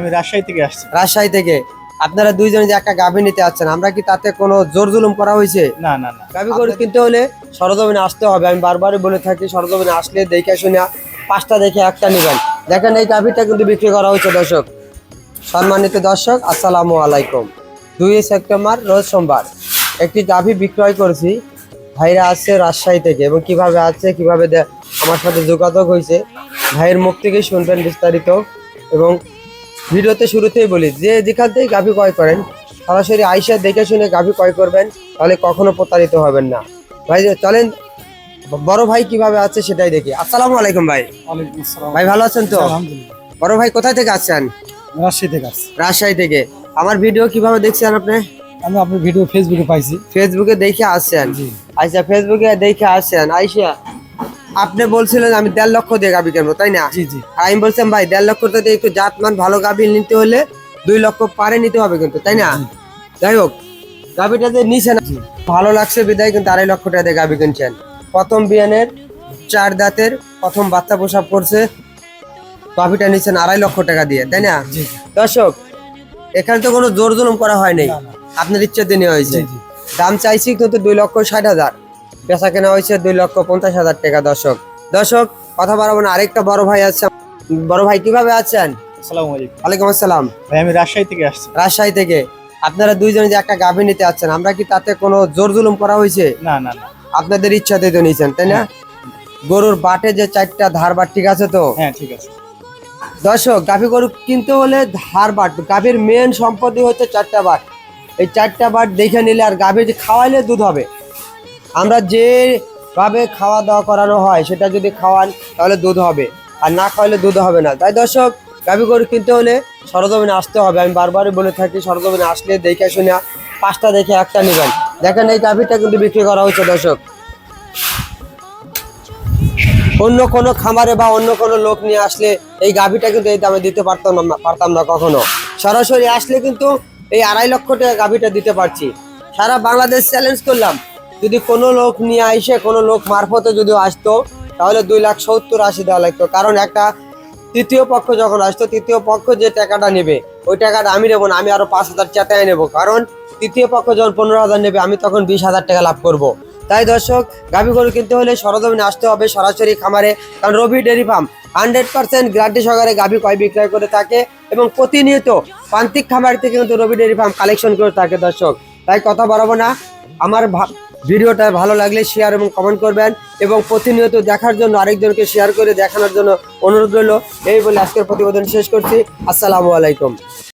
আমি রাজশাহী থেকে আসছি। রাজশাহী থেকে। আপনারা দুইজনে যে একটা গাভী নিতে যাচ্ছেন আমরা কি তাতে কোনো জোর জুলুম করা হয়েছে? না না না। গাভী গরু কিনতে হলে সরজমিনে আসতে হবে। আমি বারবারই বলে থাকি সরজমিনে আসলে দেখে শুনে পাঁচটা দেখে একটা নেবেন। দেখেন এই গাভীটা কিন্তু বিক্রি করা হয়েছে দর্শক। সম্মানিত দর্শক আসসালামু আলাইকুম। দুই সেপ্টেম্বর রোজ সোমবার। একটি গাভী বিক্রয় করেছি। ভাইরা আসছে রাজশাহী থেকে এবং কীভাবে আছে কীভাবে আমার সাথে যোগাযোগ হয়েছে। ভাইয়ের মুখ থেকে শুনবেন বিস্তারিত এবং ভিডিওতে শুরুতেই বলি যে যেখান থেকে গাভী ক্রয় করেন সরাসরি আইসা দেখে শুনে গাভী ক্রয় করবেন তাহলে কখনো প্রতারিত হবেন না। ভাই চলেন বড় ভাই কীভাবে আছে সেটাই দেখি। আসসালামু আলাইকুম ভাই। ভাই ভালো আছেন তো? বড় ভাই কোথায় থেকে আসছেন? রাজশাহী থেকে আসছি। রাজশাহী থেকে। আমার ভিডিও কীভাবে দেখছেন আপনি? আমি আপনার ভিডিও ফেসবুকে পাইছি। ফেসবুকে দেখে আসছেন? জি। আচ্ছা ফেসবুকে দেখে আসছেন। আইসা আপনি বলছিলেন আমি দেড় লক্ষ দিয়ে গাভী কিনবো তাই না? জি জি। আর আমি বলছিলাম ভাই দেড় লক্ষ টাকা একটু জাতমান ভালো গাভী নিতে হলে দুই লক্ষ পারে নিতে হবে কিন্তু তাই না? যাই হোক গাভীটা যে নিছেন ভালো লাগছে বিদায় কিন্তু আড়াই লক্ষ টাকা দিয়ে গাবি কিনছেন। প্রথম বিয়ানের চার দাঁতের প্রথম বাচ্চা প্রসাব করছে। গাভীটা নিচ্ছেন আড়াই লক্ষ টাকা দিয়ে তাই না? দর্শক এখানে তো কোনো জোর জুলুম করা হয় নাই। না, না। আপনার ইচ্ছাতে নেওয়া হয়েছে। জি, জি। দাম চাইছি কিন্তু দুই লক্ষ ষাট হাজার। বেচা কেনা হয়েছে দুই লক্ষ পঞ্চাশ হাজার টাকা দর্শক। দর্শক কথা বাড়াবো না আরেকটা বড় ভাই আছে। বড় ভাই কীভাবে আছেন? ওয়ালাইকুম আসসালাম। ভাই আমি রাজশাহী থেকে আসছি। রাজশাহী থেকে। আপনারা দুইজনে যে একটা গাভী নিতে যাচ্ছেন আমরা কি তাতে কোনো জোর জুলুম করা হয়েছে? না না না। আপনাদের ইচ্ছাতে তো নিয়েছেন তাই না? গরুর বাটে যে চারটা ধার বাট ঠিক আছে তো? হ্যাঁ ঠিক আছে। দর্শক, গাভী গরু কিনতে হলে ধার বাট গাভীর মেন সম্পত্তি হচ্ছে চারটা বাট। এই চারটা বাট দেখে নিলে আর গাভী যে খাওয়াইলে দুধ হবে। আমরা যে ভাবে খাওয়া দাওয়া করানো হয়, সেটা যদি খাওয়ান তাহলে দুধ হবে। আর না খাওয়ালে দুধ হবে না। তাই দর্শক, গাভী গরু কিনতে হলে সরজমিনে আসতে হবে। আমি বারবারই বলে থাকি, সরজমিনে আসলে দেখে শুনে পাঁচটা দেখে একটা নেবেন। দেখেন এই গাভীটা কিন্তু বিক্রি করা হচ্ছে দর্শক। অন্য কোনো খামারে বা অন্য কোনো লোক নিয়ে আসলে এই গাভীটা কিন্তু এই দামে দিতে পারতাম না পারতাম না কখনো। সরাসরি আসলে কিন্তু এই আড়াই লক্ষ টাকা গাভীটা দিতে পারছি। সারা বাংলাদেশ চ্যালেঞ্জ করলাম। যদি কোনো লোক নিয়ে আইসে, কোনো লোক মারফতে যদি আসতো, তাহলে দুই লাখ সত্তর আশি দেওয়া লাগতো। কারণ একটা তৃতীয় পক্ষ যখন আসতো, তৃতীয় পক্ষ যে টাকাটা নেবে, ওই টাকাটা আমি নেব না, আমি আরও পাঁচ হাজার চেতায় নেব। কারণ তৃতীয় পক্ষ যখন পনেরো হাজার নেবে, আমি তখন বিশ হাজার টাকা লাভ করব। তাই দর্শক, গাভী গরু কিনতে হলে সরজমিনে আসতে হবে সরাসরি খামারে, কারণ Robi dairy farm hundred percent guarantee সহকারে গাভী কয় বিক্রয় করে থাকে এবং প্রতিনিয়ত প্রান্তিক খামার থেকে কিন্তু রবি ডেয়ারি ফার্ম কালেকশন করে থাকে দর্শক। তাই কথা বাড়াবো না। আমার ভিডিওটা ভালো লাগলে শেয়ার এবং কমেন্ট করবেন এবং প্রতিনিয়ত দেখার জন্য আরেকজনকে শেয়ার করে দেখানোর জন্য অনুরোধ রইল। এই বলে আজকের প্রতিবেদন শেষ করছি। আসসালামু আলাইকুম।